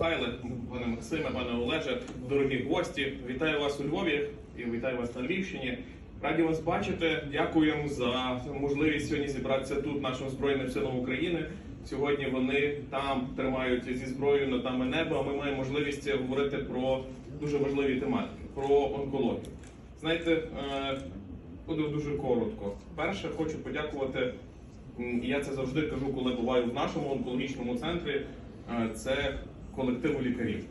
Михайле, пане Максиме, пане Олеже, дорогі гості. Вітаю вас у Львові і вітаю вас на Львівщині. Раді вас бачити. Дякуємо за можливість сьогодні зібратися тут нашим збройним силам України. Сьогодні вони там тримають зі зброєю над нами небо. А ми маємо можливість говорити про дуже важливі тематики, про онкологію. Знаєте, е, буду дуже коротко. Перше, хочу подякувати. І я це завжди кажу, коли буваю в нашому онкологічному центрі. е, Це колективу лікарів.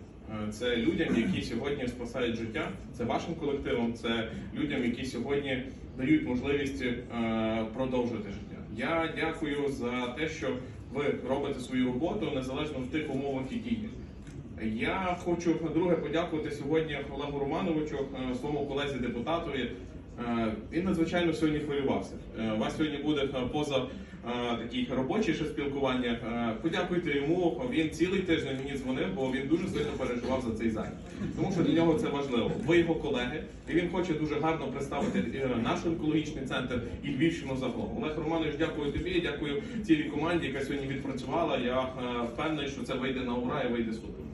Е, Це людям, які сьогодні спасають життя. Це вашим колективом, це людям, які сьогодні дають можливість е, продовжити життя. Я дякую за те, що ви робите свою роботу незалежно в тих умовах, які є. Я хочу друге подякувати сьогодні Олегу Романовичу, е, своєму колезі депутатові. Е, Він надзвичайно сьогодні хвилювався. Е, У вас сьогодні буде е, поза такі робочі спілкування. Подякуйте йому. Він цілий тиждень мені дзвонив, бо він дуже сильно переживав за цей захід. Тому що для нього це важливо. Ви його колеги, і він хоче дуже гарно представити наш онкологічний центр і Львівщину загалом. Олег Романович, дякую тобі, дякую цілій команді, яка сьогодні відпрацювала. Я впевнений, що це вийде на ура і вийде супер.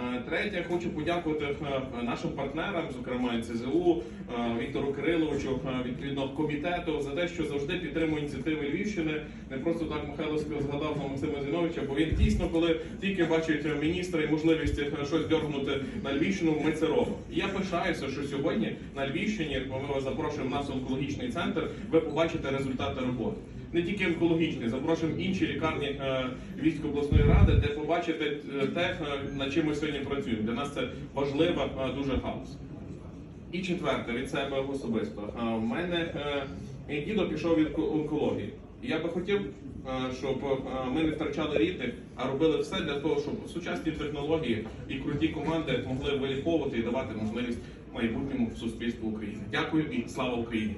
Е, Третє, хочу подякувати е, нашим партнерам, зокрема НЦЗУ, е, Віктору Кириловичу, відповідно комітету, за те, що завжди підтримує ініціативи Львівщини. Не просто так Михайло згадав за Максима Зіновича, бо він дійсно, коли тільки бачить міністра і можливість щось дергнути на Львівщину, ми це робимо. І я пишаюся, що сьогодні на Львівщині, бо ми вас запрошуємо в наш онкологічний центр, ви побачите результати роботи не тільки онкологічний, запрошуємо інші лікарні е, обласної ради, де побачите е, те, е, над чим ми сьогодні працюємо. Для нас це важлива дуже галузь. І четверте, від себе особисто. У мене дідо пішов від онкології. Я би хотів, щоб ми не втрачали рідних, а робили все для того, щоб сучасні технології і круті команди могли виліковувати і давати можливість майбутньому суспільству України. Дякую і слава Україні!